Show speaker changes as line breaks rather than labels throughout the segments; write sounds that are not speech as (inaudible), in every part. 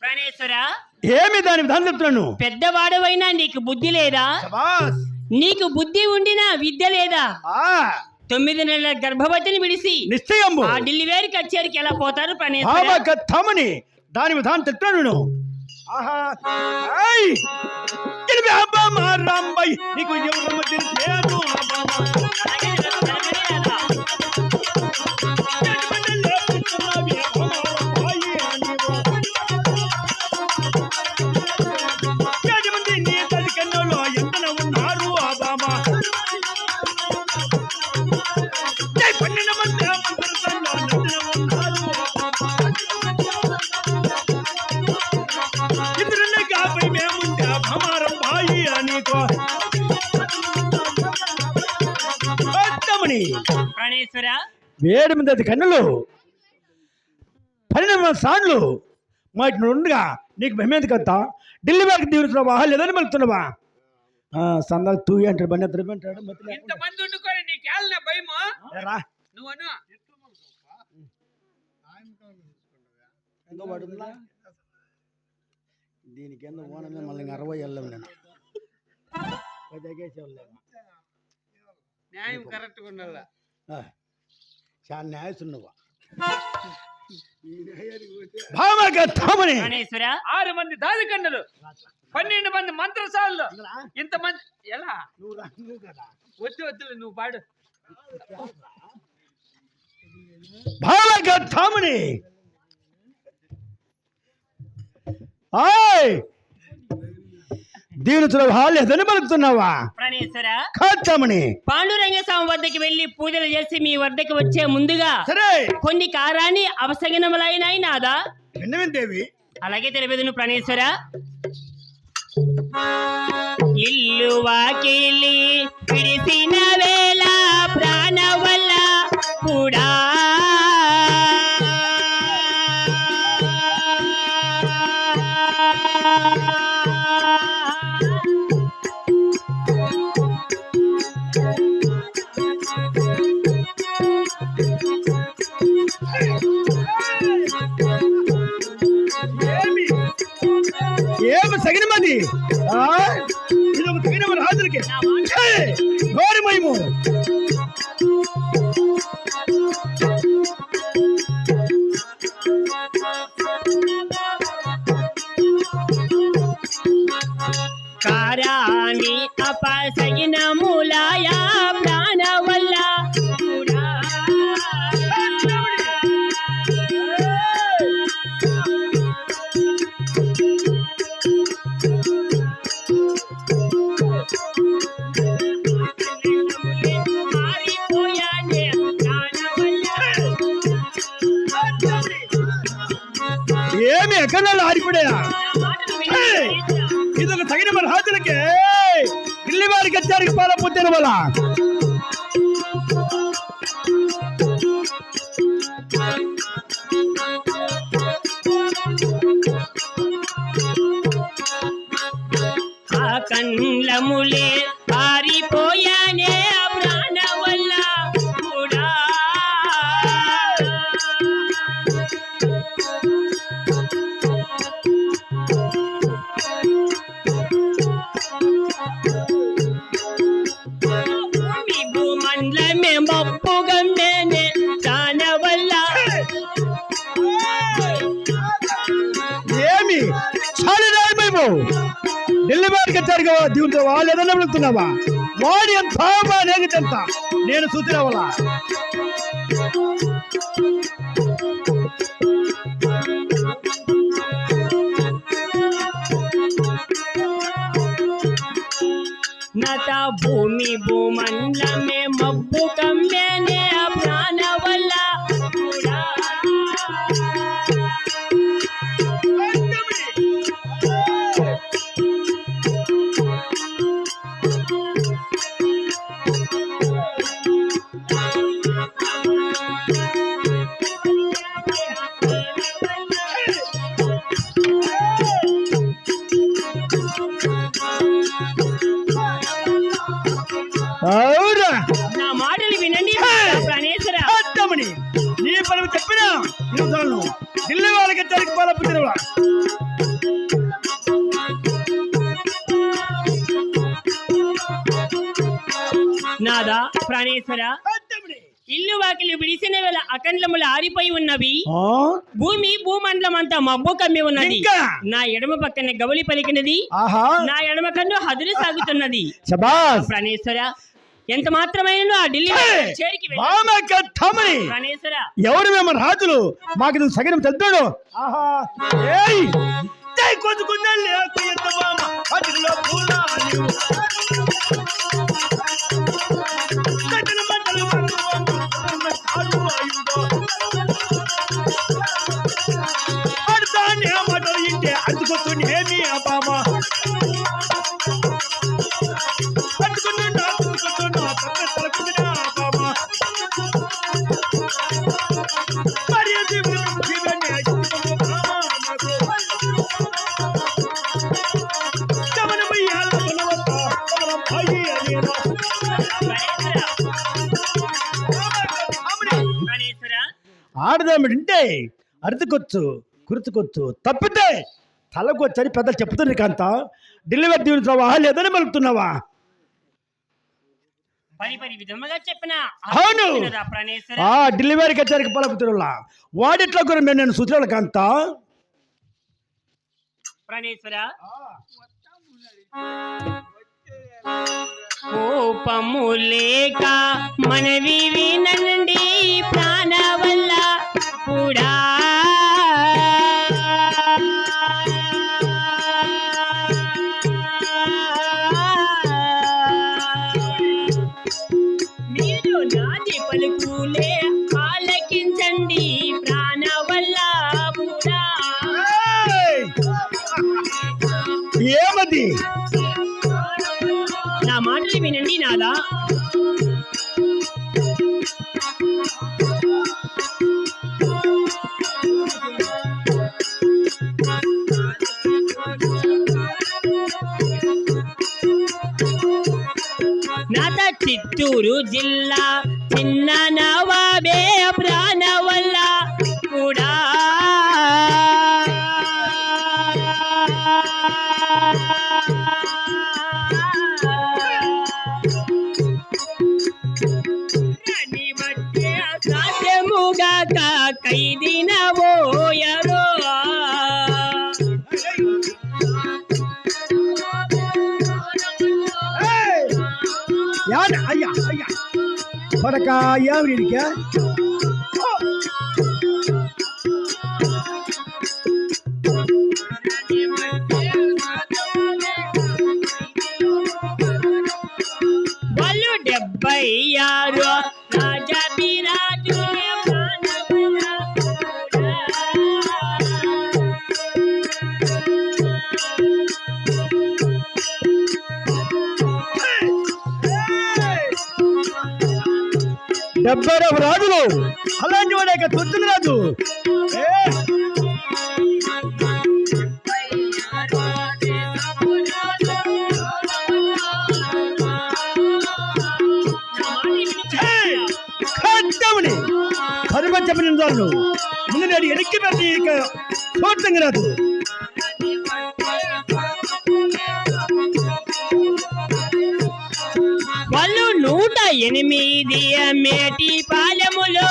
ప్రాణేశ్వర
ఏమి దాని విధానం చెప్తున్నాను?
పెద్దవాడవైనా నీకు బుద్ధి లేదా? నీకు బుద్ధి ఉండినా విద్య లేదా?
ఆ.
తొమ్మిది నెలల గర్భవతిని విడిసి
నిశ్చయంబు
ఆ ఢిల్లీవేరి కచేరికి ఎలా పోతారు ప్రాణేశ్వర?
భావగతమని దాని విధానం చెప్తున్నాను నేను. నీకు ఎవరమ్మ తెలిసేను వేడి మీద కన్నులు పన్నెండు సార్లు మా ఇటు ఉండగా నీకు భయమేది కదా ఢిల్లీ వరకు తీరుతున్నావా లేదని మలుతున్నావా సందాలు తూ అంటాడు బండి ఎత్తడు అంటాడు
ఉండుకొని నీకు భయమా? నువ్వు అను.
దీనికి ఎంత ఓనమే మళ్ళీ అరవై వెళ్ళాం నేను. పది ఎగేసి వెళ్ళాము.
న్యాయం కరెక్ట్గా ఉండాల?
ఆ, చాలా న్యాయసున్నవా భామగా తామని
ప్రాణేశ్వర
ఆరు మంది దాదికండలు పన్నెండు మంది మంత్రసాలు ఇంత మంది ఎలా?
నువ్వు నువ్వు కదా.
వద్దు వద్దులే నువ్వు పాడు.
భావగా తామని ఆయ్! దీని హాలేదని పలుకుతున్నావా?
ప్రాణేశ్వర
కాత్తమని
పాండురంగ స్వామి వద్దకు వెళ్ళి పూజలు చేసి మీ వద్దకు వచ్చే ముందుగా
సరే.
కొన్ని కారాన్ని అవసగినములైనాయి నాదా
దేవి?
అలాగే తెలియదు ప్రాణేశ్వర ఇల్లు వాకిలి విడిసిన వేళ ప్రాణ వల్ల కూడా. కారాని అపసగిన ములాయా
వచ్చారికి పాల ఢిల్లీ వారికి దీంతో వాళ్ళు ఏదైనా వెళుతున్నావా వాడి ఎంత నేగితే నేను సూచిరావాలా
నత
భూ
నాదా ప్రాణేశ్వర ఇల్లు వాకిలి విడిసిన వేళ అకండ్లములు ఆరిపోయి ఉన్నవి? భూమి భూమండలం అంతా మబ్బు కమ్మి ఉన్నది? నా ఎడమ పక్కన గవలి పలికినది. నా ఎడమ కన్ను హదురు సాగుతున్నది. ప్రాణేశ్వర ఎంత మాత్రమైన ఆ ఢిల్లీ చేరికి ప్రాణేశ్వర.
ఎవరు మేము రాజులు? మాకు ఇది సగనం తెలుతాడు ఆహా. ఏయ్! జై కొద్దుకున్న ఆడదామింటే అరుతుకొచ్చు కురుతుకొచ్చు తప్పితే తలకొచ్చని పెద్దలు చెప్తుంది కాంత. డెలివరీ దీవుతున్నావా లేదని మలుపుతున్నావా? అవును.
ప్రాణేశ్వర?
ఆ డెలివరీ కచ్చారికి పలుకుతున్నా వాడిట్లో కూడా మేము నేను సూచనలు కాంత.
ప్రాణేశ్వర? కోపము లేక మనవి వినండి ప్రాణ వల్ల కూడా. చిత్తూరు జిల్లా చిన్న నవాబే
வடக்கா ஏன்
இருக்க? డెబ్బై
రేపు రాజులు. అలాంటి వాడు ఇక తొచ్చిన రాజు. ఏ! ఏయ్! ఖడ్డముని ముందు నేను ఎనికి పెట్టి ఇక చూడటం రాదు
ఎనిమిది మేటి పాలెములో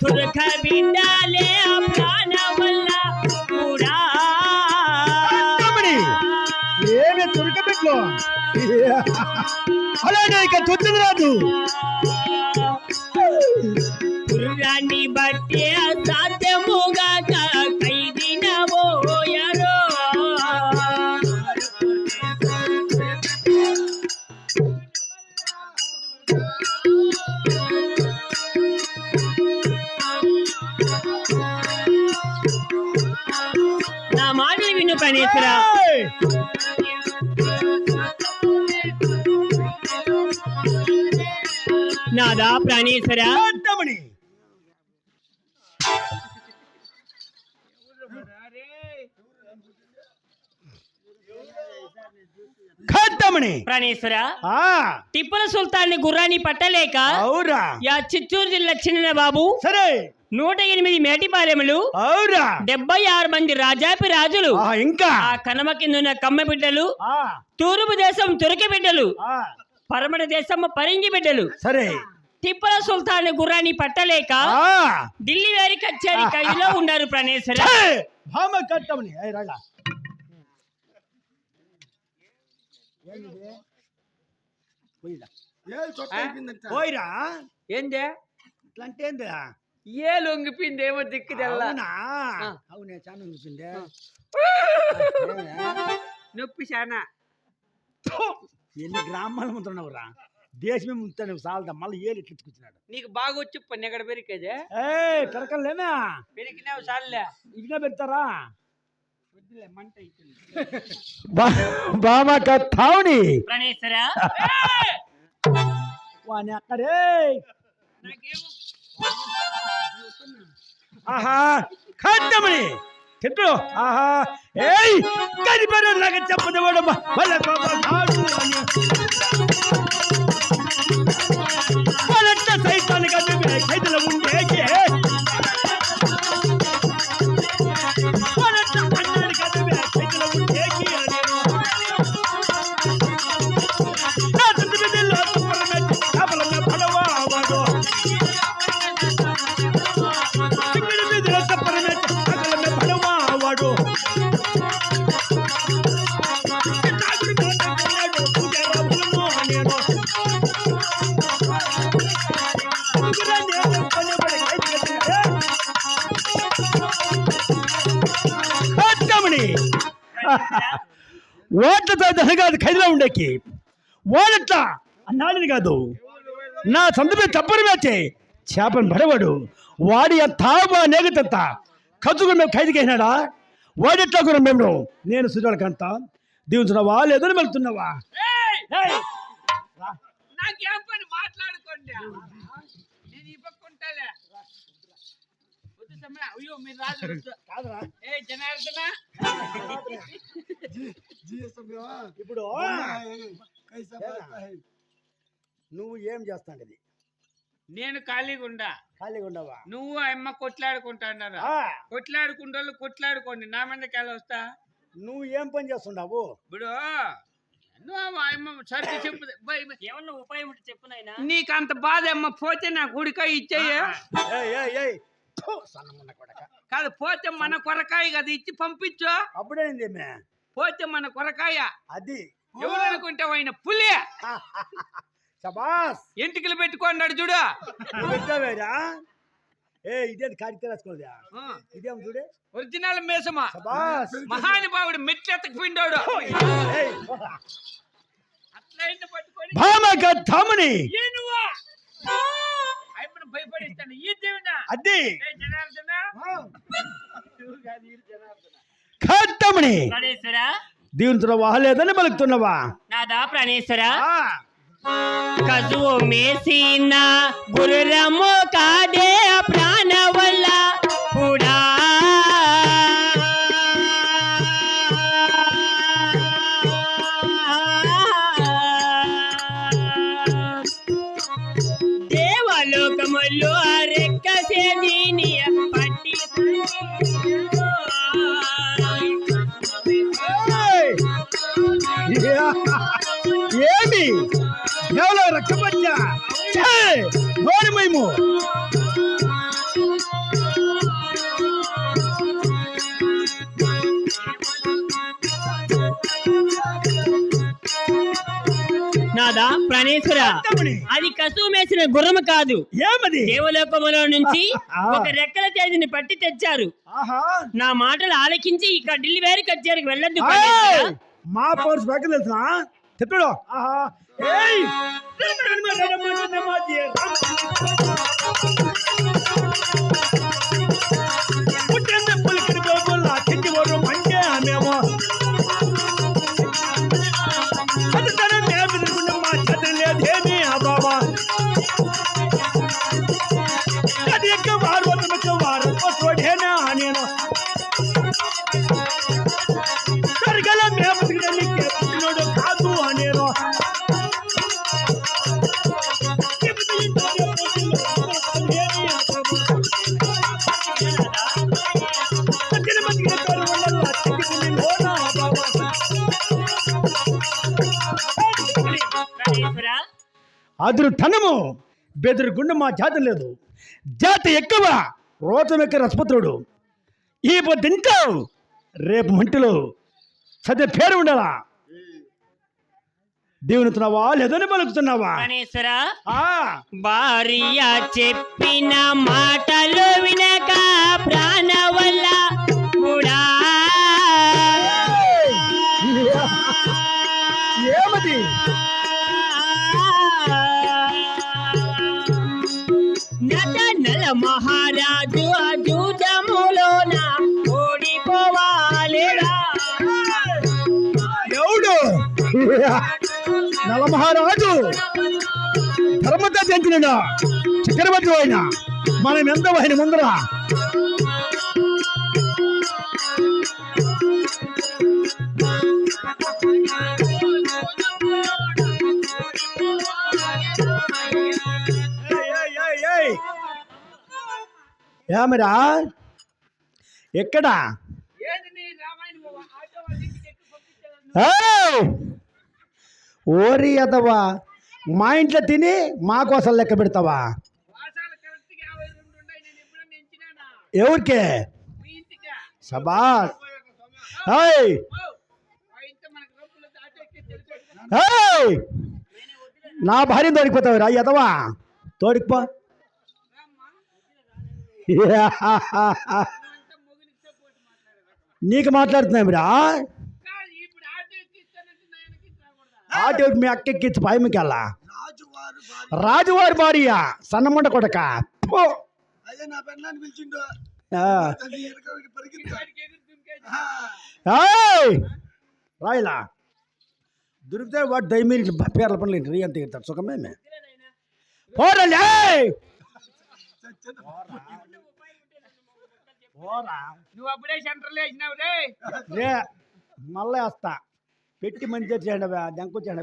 తుర్క బిడ్డాలే ప్రాణ వల్ల కూడా
ఖడ్డముని ఏమి తురకబెట్లో? అలాగే (laughs) ఇక తొచ్చిన రాదు
ప్రాణేశ్వర.
ఏయ్!
నాదా ప్రాణేశ్వర. ప్రాణేశ్వర టిప్పుల సుల్తాన్ని గుర్రాన్ని పట్టలేక
అవురా.
యా చిత్తూరు జిల్లా చిన్న బాబు
సరే.
నూట ఎనిమిది మేటిపాలెములు
అవురా
డెబ్బై ఆరు మంది రాజాపి రాజులు
ఆ, ఇంకా?
ఆ కనమ కింద ఉన్న కమ్మ బిడ్డలు
ఆ,
తూర్పు దేశం తురక బిడ్డలు
ఆ,
పరమణ దేశం పరింగి బిడ్డలు.
సరే.
టిప్పుల సుల్తాన్ గుర్రాన్ని పట్టలేక
ఆ.
ఢిల్లీ వారి కచేరి కైలో ఉన్నారు ప్రాణేశ్వర.
పోయిరా.
ఏందే?
ఇట్లా అంటే ఏందిరా?
ఏ లొంగిపోయింది ఏమో దిక్కు తెల్ల.
అవునా? చాలా చూసిందే
నొప్పి చాలా
ఎన్ని గ్రామాలు ముందున్నావురా దేశమే ముంతాను సాలదా మళ్ళీ ఏలు ఇట్లా ఎత్తుకొచ్చినాడు?
నీకు బాగా వచ్చి పని ఎక్కడ పెరికేదే
ఏ కరకలేనా
పెరికినావు చాలే
ఇదిగా పెడతారా? బామ కథావుని
ప్రాణేశ్వర
వాని అక్కడే.
నాకేమో
ఆహా ఖడ్డమని తిట్టు. ఆహా ఏయ్ కనిపెరు లాగా చెప్పదవాడు ఓట్లతో దశ కాదు ఖైదులో ఉండేకి. ఓడట్లా అన్నాడిని కాదు. నా సంతమే తప్పని మేచే చేపను పడవాడు. వాడి తాబా నేగతంత కత్తుకుని మేము ఖైదుకైనాడా వాడెట్లా కూడా మేము? నేను సుజాలకంత దీవించున్నావా లేదని వెళ్తున్నావా!
నాకేం పని? మాట్లాడుకోండి నేను ఈ పక్క ఉంటాలే వద్దు మీరు.
కాదురా.
ఏ జనార్దన?
ఇప్పుడు నువ్వు ఏం చేస్తాండి
నేను ఖాళీగా ఉండా.
ఖాళీగా ఉండవా?
నువ్వు ఆ అమ్మ కొట్లాడుకుంటున్నారు
ఆ,
కొట్లాడుకుంటూ కొట్లాడుకోండి. నా మీదకి ఎలా వస్తా?
నువ్వు ఏం పని చేస్తుండవు?
ఇప్పుడు నీకు అంత బాధ అమ్మ పోతే నా గుడికాయ ఇచ్చేయ.
ఏయ్, ఏయ్, ఏయ్. థు, సన్నమున్న కొడక.
కాదు పోతే మన కొరకాయ కదా ఇచ్చి పంపించు.
అప్పుడేంది మే?
పోతే మన కొరకాయ.
అది.
ఎవరు అనుకుంటావు ఆయన పులి. (laughs)
శబాస్!
ఎంటికలు పెట్టుకున్నాడు చూడు.
పెట్టావేరా ఏ ఇదేంటి కాడితే రాసుకోలేదా? ఇదేం చూడే?
ఒరిజినల్ మేసమా?
శబాస్!
మహానుభావుడు మెట్లెత్తకు పిండాడు
భామక ధామని!
ఏ ఆయన భయపడిస్తాను ఈ దేవుడా?
అది.
ఏ జనార్దన? నువ్వు కాదు, ఈ జనార్దన.
ఖడ్డమని
ప్రాణేశ్వర?
దీవుతున్నవా లేదని పలుకుతున్నవా
నాదా ప్రాణేశ్వర?
ఆ,
కజువు మేసిన గుర్రము కాదే
ఖడ్డమని
అది కసువు మేసిన గుర్రము కాదు.
ఏమది?
దేవలోకములో నుంచి. ఒక రెక్కల తేదీని పట్టి తెచ్చారు. నా మాటలు ఆలకించి ఇక ఢిల్లీ వేరు కచ్చారికి వెళ్ళొద్దు.
మా పౌరుష పక్కన తెలుసా? ఆహా. బెదురు గుండె మా జాతి లేదు. జాతి ఎక్కువ రోతం ఎక్క రసపుత్రుడు. ఈ పొద్దు తింటావు రేపు మంటిలో చదివే పేరు ఉండాలా? దీవెనుతున్నావా లేదని పలుకుతున్నావా?
భార్య చెప్పిన మాటలు వినక ప్రాణ వల్ల మహారాజు అజూజములోన ఓడిపోవాలిరా?
ఎవడు? నలమహారాజు ధర్మత చెంచిన చక్రవర్తి అయినా. మనం ఎంత ఆయన ముందరా.
పంపించారు
ఏయ్! ఓరి అదవా మా ఇంట్లో తిని మా కోసం లెక్క పెడతావా? ఎవరికే? సబాస్ ఏయ్! నా భార్య తోడిపోతావు రా ఎదవా తోడిపో నీకు మాట్లాడుతున్నావురా
కాదు ఇప్పుడు ఆటో
మీ అక్కెక్కించి పాయమికెళ్ళా రాజువారి భార్య సన్నమండ కొడక! రాయిలా. దొరికితే వాడు దయమీరి పేర్ల పనులు ఏంటి? ఎంత ఎత్తాడు. సుఖమేమే. పోరలే. పోరా.
నువ్వు అప్పుడే సెంటర్లో వేసినావు రే
మళ్ళీ వస్తా. పెట్టి మంచిగా చేయండి దెంకు చేయండి